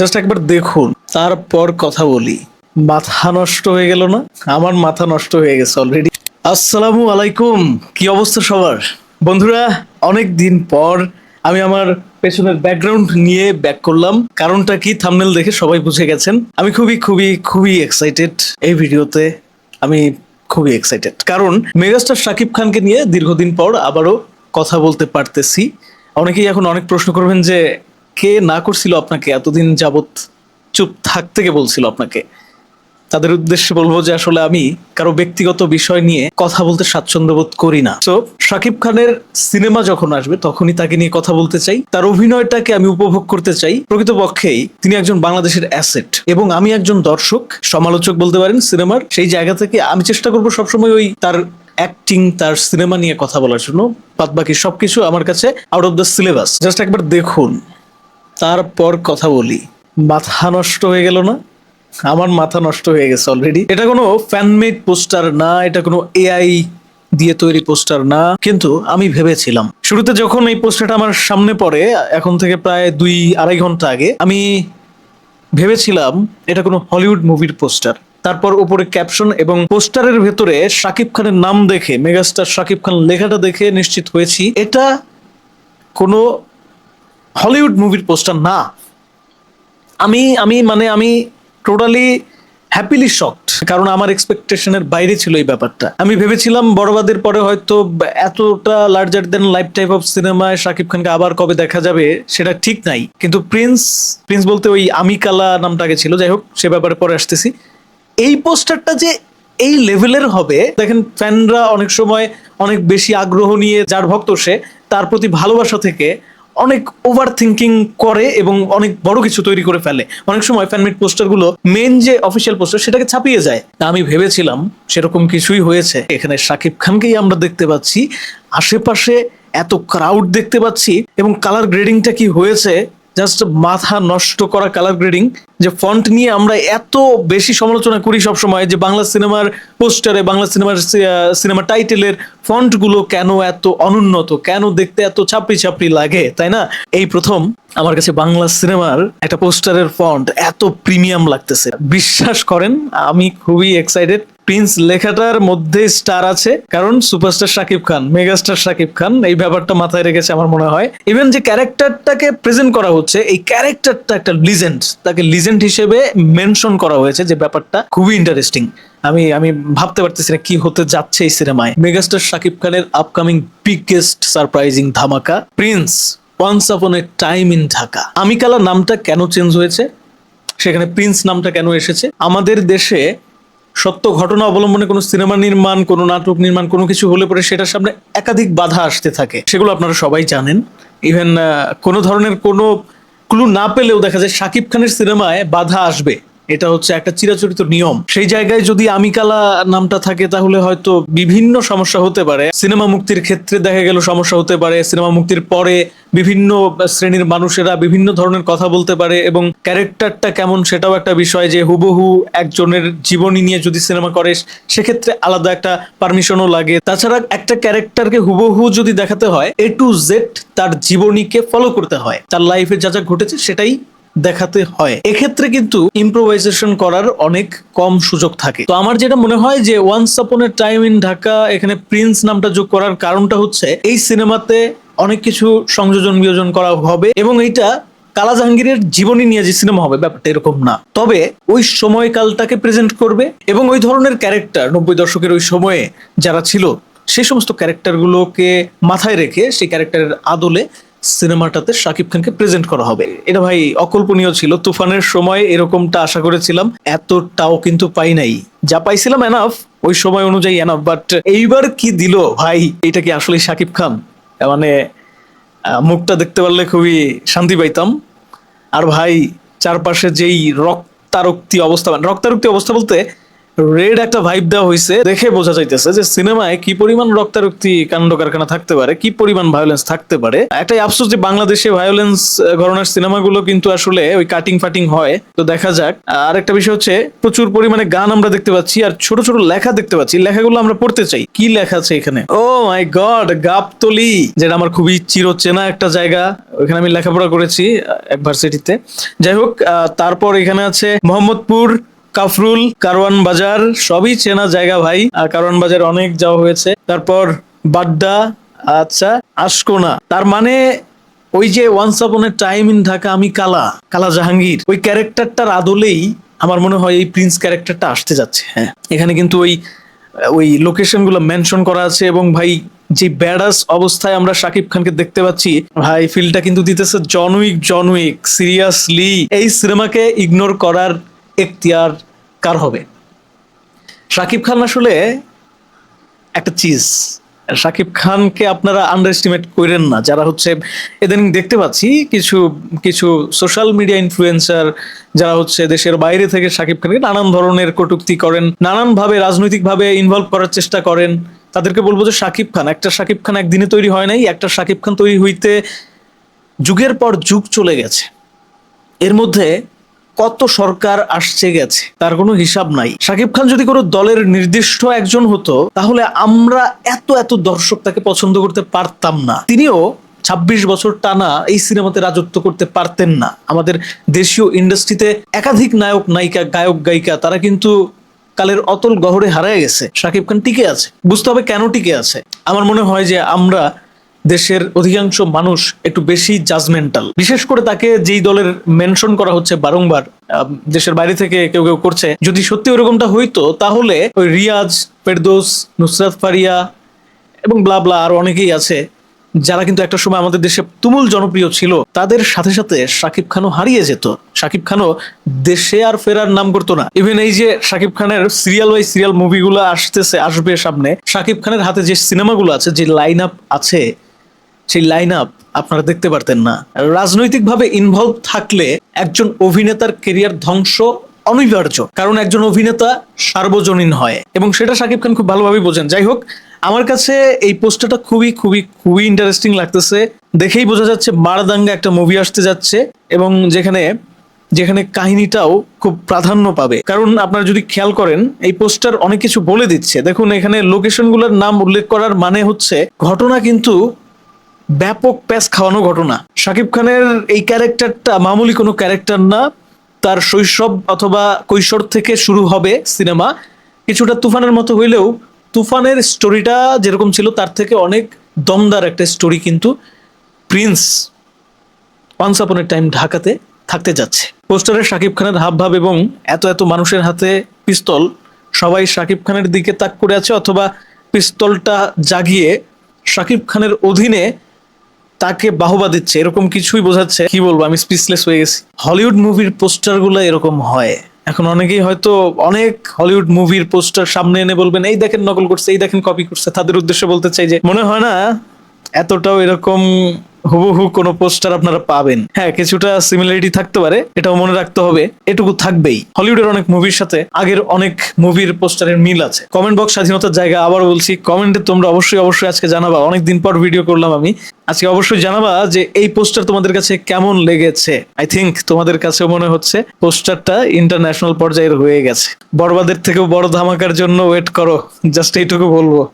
Just একবার দেখুন। তারপর কথা বলি। মাথা নষ্ট হয়ে গেল না? আমার মাথা নষ্ট হয়ে গেছে অলরেডি আসসালামু আলাইকুম। কি অবস্থা সবার? বন্ধুরা, অনেক দিন পর আমি আমার পেছনের ব্যাকগ্রাউন্ড নিয়ে ব্যাক করলাম। কারণটা কি? থামনেল দেখে সবাই বুঝে গেছেন। আমি খুবই খুবই খুবই এক্সাইটেড এই ভিডিওতে। আমি খুবই এক্সাইটেড কারণ মেগাস্টার শাকিব খানকে নিয়ে দীর্ঘদিন পর আবারও কথা বলতে পারতেছি। অনেকেই এখন অনেক প্রশ্ন করবেন যে কে না করছিল আপনাকে? এতদিন যাবত চুপ থাকতে বলছিল আপনাকে? তাদের উদ্দেশ্যে বলব যে আসলে আমি কারও ব্যক্তিগত বিষয় নিয়ে কথা বলতে স্বাচ্ছন্দ্য বোধ করি না। তো শাকিব খানের সিনেমা যখন আসবে, তখনই তাকে নিয়ে কথা বলতে চাই। তার অভিনয়টাকে আমি উপভোগ করতে চাই। প্রকৃতপক্ষেই তিনি একজন বাংলাদেশের অ্যাসেট এবং আমি একজন দর্শক। সমালোচক বলতে পারেন সিনেমার। সেই জায়গা থেকে আমি চেষ্টা করব সবসময় ওই তার অ্যাক্টিং তার সিনেমা নিয়ে কথা বলার জন্য। বাদ বাকি সবকিছু আমার কাছে out of the syllabus just একবার দেখুন। তারপর কথা বলি। মাথা নষ্ট হয়ে গেল না? আমার মাথা নষ্ট হয়ে গেছে অলরেডি এটা কোনো ফ্যানমেড পোস্টার না, এটা কোনো এআই দিয়ে তৈরি পোস্টার না, কিন্তু আমি ভেবেছিলাম। শুরুতে যখন এই পোস্টারটা আমার সামনে পড়ে, এখন থেকে প্রায় দুই আড়াই ঘণ্টা আগে, আমি ভেবেছিলাম এটা কোনো হলিউড মুভির পোস্টার তারপর উপরে ক্যাপশন এবং পোস্টারের ভেতরে শাকিব খানের নাম দেখে মেগাস্টার শাকিব খান লেখাটা দেখে নিশ্চিত হয়েছি, এটা কোনো হলিউড মুভির পোস্টার না। আমি আমি মানে আমি টোটালি হ্যাপিলি শকড কারণ আমার এক্সপেকটেশনের বাইরে ছিল এই ব্যাপারটা। আমি ভেবেছিলাম বড়বাদের পরে হয়তো এতটা larger than life type of সিনেমায় শাকিব খানকে আবার কবে দেখা যাবে, সেটা ঠিক নাই। কিন্তু প্রিন্স প্রিন্স বলতে ওই আমিকালা নামটাকে ছিল, যাই হোক, সে ব্যাপারে পরে আসতেছি। এই পোস্টারটা যে এই লেভেলের হবে, দেখেন ফ্যানরা অনেক সময় অনেক বেশি আগ্রহ নিয়ে, যার ভক্ত সে, তার প্রতি ভালোবাসা থেকে অনেক ওভার থিঙ্কিং করে এবং অনেক বড় কিছু তৈরি করে ফেলে। অনেক সময় ফ্যানমেড পোস্টারগুলো মেন যে অফিসিয়াল পোস্টার সেটাকে ছাপিয়ে যায়। আমি ভেবেছিলাম সেরকম কিছুই হয়েছে। এখানে শাকিব খানকেই আমরা দেখতে পাচ্ছি। আশেপাশে এত ক্রাউড দেখতে পাচ্ছি এবং কালার গ্রেডিংটা কি হয়েছে জাস্ট মাথা নষ্ট করা কালার গ্রেডিং যে ফন্ট নিয়ে আমরা এত বেশি সমালোচনা করি সব সময় যে বাংলা সিনেমার পোস্টারে বাংলা সিনেমার সিনেমা টাইটেলের ফন্টগুলো কেন এত অনুন্নত, কেন দেখতে এত ছাপড়ি ছাপড়ি লাগে, তাই না? এই প্রথম আমার কাছে বাংলা সিনেমার একটা পোস্টারের ফন্ট এত প্রিমিয়াম লাগতেছে। বিশ্বাস করেন, আমি খুবই এক্সাইটেড প্রিন্স লেখাটার মধ্যে স্টার আছে, কারণ সুপারস্টার শাকিব খান, মেগাস্টার শাকিব খান, এই ব্যাপারটা মাথায় রেখেছে আমার মনে হয়। ইভেন যে ক্যারেক্টারটাকে প্রেজেন্ট করা হচ্ছে, এই ক্যারেক্টারটা একটা লিজেন্ড তাকে লিজেন্ড হিসেবে মেনশন করা হয়েছে, যে ব্যাপারটা খুবই ইন্টারেস্টিং আমি আমি ভাবতে পারতেছি না কি হতে যাচ্ছে এই সিনেমায়। মেগাস্টার শাকিব খানের আপকামিং বিগেস্ট সারপ্রাইজিং ধামাকা prince once upon a time in Dhaka আমিকালা নামটা কেন চেঞ্জ হয়েছে? সেখানে প্রিন্স নামটা কেন এসেছে? আমাদের দেশে সত্য ঘটনা অবলম্বনে কোনো সিনেমা নির্মাণ, কোনো নাটক নির্মাণ, কোনো কিছু হলে পরে সেটার সামনে একাধিক বাধা আসতে থাকে। সেগুলো আপনারা সবাই জানেন। ইভেন কোনো ধরনের কোনো ক্লু না পেলেও দেখা যায় সাকিব খানের সিনেমায় বাধা আসবে। এটা হচ্ছে একটা চিরাচরিত নিয়ম। সেই জায়গায় যদি আমিকালা নামটা থাকে, তাহলে হয়তো বিভিন্ন সমস্যা হতে পারে। সিনেমা মুক্তির ক্ষেত্রে দেখা গেল সমস্যা হতে পারে। সিনেমা মুক্তির পরে বিভিন্ন শ্রেণির মানুষেরা বিভিন্ন ধরনের কথা বলতে পারে এবং ক্যারেক্টারটা কেমন সেটাও একটা বিষয় যে হুবহু একজনের জীবনী নিয়ে যদি সিনেমা করে, সেক্ষেত্রে আলাদা একটা পারমিশনও লাগে। তাছাড়া একটা ক্যারেক্টারকে হুবহু যদি দেখাতে হয় এ টু জেড তার জীবনীকে ফলো করতে হয়। তার লাইফে যা যা ঘটেছে সেটাই দেখাতে হয়। এক্ষেত্রে কিন্তু ইম্প্রোভাইজেশন করার অনেক কম সুযোগ থাকে। তো আমার যেটা মনে হয় যে once upon a time in Dhaka, এখানে প্রিন্স নামটা যোগ করার কারণটা হচ্ছে এই সিনেমাতে অনেক কিছু সংযোজন বিয়োজন করা হবে এবং এইটা কালা জাহাঙ্গীরের জীবনী নিয়ে যে সিনেমা হবে, ব্যাপারটা এরকম না। তবে ওই সময়কালটাকে প্রেজেন্ট করবে এবং ওই ধরনের ক্যারেক্টার নব্বই দশকের ওই সময়ে যারা ছিল সেই সমস্ত ক্যারেক্টারগুলোকে মাথায় রেখে, সেই ক্যারেক্টারের আদলে সিনেমাটাতে শাকিব খানকে প্রেজেন্ট করা হবে। এটা ভাই অকল্পনীয় ছিল। তুফানের সময় এরকমটা আশা করেছিলাম। এতটাও কিন্তু পাই নাই। যা পাইছিলাম এনাফ ওই সময় অনুযায়ী এনাফ বাট এইবার কি দিল ভাই? এটা কি আসলে শাকিব খান? মানে মুখটা দেখতে পারলে খুবই শান্তি পাইতাম। আর ভাই, চারপাশে যেই রক্তারক্তি অবস্থা মানে রক্তারক্তি অবস্থা বলতে রেড একটা ভাইব দেওয়া হয়েছে দেখে বোঝা যাইতেছে যে সিনেমায় কি পরিমাণ রক্তারক্তি কাণ্ড কারখানা থাকতে পারে কি পরিমাণ ভায়োলেন্স থাকতে পারে। একটাই আফসোস যে বাংলাদেশে ভায়োলেন্স ঘটনার সিনেমাগুলো কিন্তু আসলে ওই কাটিং ফাটিং হয়। তো দেখা যাক। আর একটা বিষয় হচ্ছে প্রচুর পরিমাণে গান আমরা দেখতে পাচ্ছি আর ছোট ছোট লেখা দেখতে পাচ্ছি। লেখাগুলো আমরা পড়তে চাই। কি লেখা আছে এখানে? ও মাই গড গাবতলি যেটা আমার খুবই চিরচেনা একটা জায়গা। ওখানে আমি লেখাপড়া করেছি আহ, এক ভার্সিটিতে। যাই হোক তারপর এখানে আছে মোহাম্মদপুর কাফরুল, কারওয়ান বাজার, সবই চেনা জায়গা ভাই। আর কারওয়ান বাজার অনেক যাওয়া হয়েছে। তারপর বাড্ডা আচ্ছা আশকোনা। তার মানে ওই যে once upon time in Dhaka, আমি কালা কালা জাহাঙ্গীর। ওই ক্যারেক্টারটার আদলেই আমার মনে হয় এই প্রিন্স ক্যারেক্টারটা আসতে যাচ্ছে হ্যাঁ। এখানে কিন্তু ওই ওই লোকেশনগুলো মেনশন করা আছে এবং ভাই যে ব্যাডাস অবস্থায় আমরা শাকিব খানকে দেখতে পাচ্ছি, ভাই ফিলটা কিন্তু দিতেছে জনউইক জনউইক সিরিয়াসলি এই সিনেমাকে ইগনোর করার এখতিয়ার কার হবে? শাকিব খান আসলে একটা চিজ শাকিব খানকে আপনারা আন্ডার এস্টিমেট করেন না। যারা হচ্ছে এদিন দেখতে পাচ্ছি কিছু কিছু সোশ্যাল মিডিয়া ইনফ্লুয়েন্সার যারা হচ্ছে দেশের বাইরে থেকে শাকিব খানকে নানান ধরনের কটূক্তি করেন, নানানভাবে রাজনৈতিকভাবে ইনভলভ করার চেষ্টা করেন। তাদেরকে বলব যে শাকিব খান, একটা শাকিব খান একদিনে তৈরি হয় নাই, একটা শাকিব খান তৈরি হইতে যুগের পর যুগ চলে গেছে। এর মধ্যে কত সরকার আসছে গেছে, তার কোনো হিসাব নাই। শাকিব খান যদি কোনো দলের নির্দিষ্ট একজন হতো, তাহলে আমরা এত এত দর্শক তাকে পছন্দ করতে পারতাম না। তিনিও ছাব্বিশ বছর টানা এই সিনেমাতে রাজত্ব করতে পারতেন না। আমাদের দেশীয় ইন্ডাস্ট্রিতে একাধিক নায়ক, নায়িকা, গায়ক, গায়িকা, তারা কিন্তু কালের অতল গহরে হারায় গেছে। শাকিব খান টিকে আছে। বুঝতে হবে কেন টিকে আছে। আমার মনে হয় যে আমরা দেশের অধিকাংশ মানুষ একটু বেশি জাজমেন্টাল বিশেষ করে তাকে যেই দলের মেনশন করা হচ্ছে বারংবার দেশের বাইরে থেকে কেউ কেউ করছে, যদি সত্যি ওরকমটা হইতো, তাহলে ওই রিয়াজ, ফেরদোস, নুসরাত ফারিয়া এবং ব্লা ব্লা আর অনেকেই আছে, যারা কিন্তু একটা সময় আমাদের দেশে তুমুল জনপ্রিয় ছিল, তাদের সাথে সাথে শাকিব খানও হারিয়ে যেত। শাকিব খানও দেশে আর ফেরার নাম করতো না। ইভেন এই যে শাকিব খানের সিরিয়াল বাই সিরিয়াল মুভিগুলো আসতেছে, আসবে সামনে, শাকিব খানের হাতে যে সিনেমাগুলো আছে, যে লাইন আপ আছে সেই লাইন আপ আপনারা দেখতে পারতেন না। রাজনৈতিকভাবে ইনভলভ থাকলে একজন অভিনেতার কেরিয়ার ধ্বংস অনিবার্য, কারণ একজন অভিনেতা সার্বজনীন হয়। এবং সেটা শাকিব খান খুব ভালোভাবেই বোঝেন। যাই হোক, আমার কাছে এই পোস্টারটা খুবই খুবই খুবই ইন্টারেস্টিং লাগতেছে। দেখেই বোঝা যাচ্ছে মারদাঙ্গা একটা মুভি আসতে যাচ্ছে এবং যেখানে যেখানে কাহিনীটাও খুব প্রাধান্য পাবে। কারণ আপনারা যদি খেয়াল করেন, এই পোস্টার অনেক কিছু বলে দিচ্ছে। দেখুন, এখানে লোকেশনগুলোর নাম উল্লেখ করার মানে হচ্ছে, ঘটনা কিন্তু ব্যাপক প্যাস খাওয়ানো ঘটনা। শাকিব খানের এই ক্যারেক্টারটা মামুলি কোনো ক্যারেক্টার না। তার শৈশব অথবা কৈশোর থেকে শুরু হবে সিনেমা। কিছুটা তুফানের মতো হইলেও তুফানের স্টোরিটা যেরকম ছিল, তার থেকে অনেক দমদার একটা স্টোরি কিন্তু প্রিন্স ওয়ান্স আপনের টাইম ঢাকাতে থাকতে যাচ্ছে। পোস্টারে শাকিব খানের হাবভাব এবং এত এত মানুষের হাতে পিস্তল, সবাই শাকিব খানের দিকে তাক করে আছে অথবা পিস্তলটা জাগিয়ে শাকিব খানের অধীনে তাকে বাহবা দিচ্ছে, এরকম কিছুই বোঝাচ্ছে। কি বলব, আমি স্পিচলেস হয়ে গেছি। হলিউড মুভির পোস্টারগুলো এরকম হয়। এখন অনেকেই হয়তো অনেক হলিউড মুভির পোস্টার সামনে এনে বলবেন, এই দেখেন নকল করছে, এই দেখেন কপি করছে। তাদের উদ্দেশ্যে বলতে চাই যে, মনে হয় না এতটাও এরকম হুবহু কোনো পোস্টার আপনারা পাবেন। হ্যাঁ কিছুটা সিমিলারিটি থাকতে পারে, এটাও মনে রাখতে হবে, এটুকু থাকবেই। হলিউডের অনেক মুভির সাথে আগের অনেক মুভির পোস্টারের মিল আছে। কমেন্ট বক্স স্বাধীনতার জায়গা আবার বলছি কমেন্টে তোমরা অবশ্যই অবশ্যই আজকে জানাবা। অনেকদিন পর ভিডিও করলাম আমি। আজকে অবশ্যই জানাবা যে এই পোস্টার তোমাদের কাছে কেমন লেগেছে? আই থিংক তোমাদের কাছেও মনে হচ্ছে, পোস্টারটা ইন্টারন্যাশনাল পর্যায়ের হয়ে গেছে। বড়বাদের থেকেও বড় ধামাকার জন্য ওয়েট করো জাস্ট এইটুকু বলব।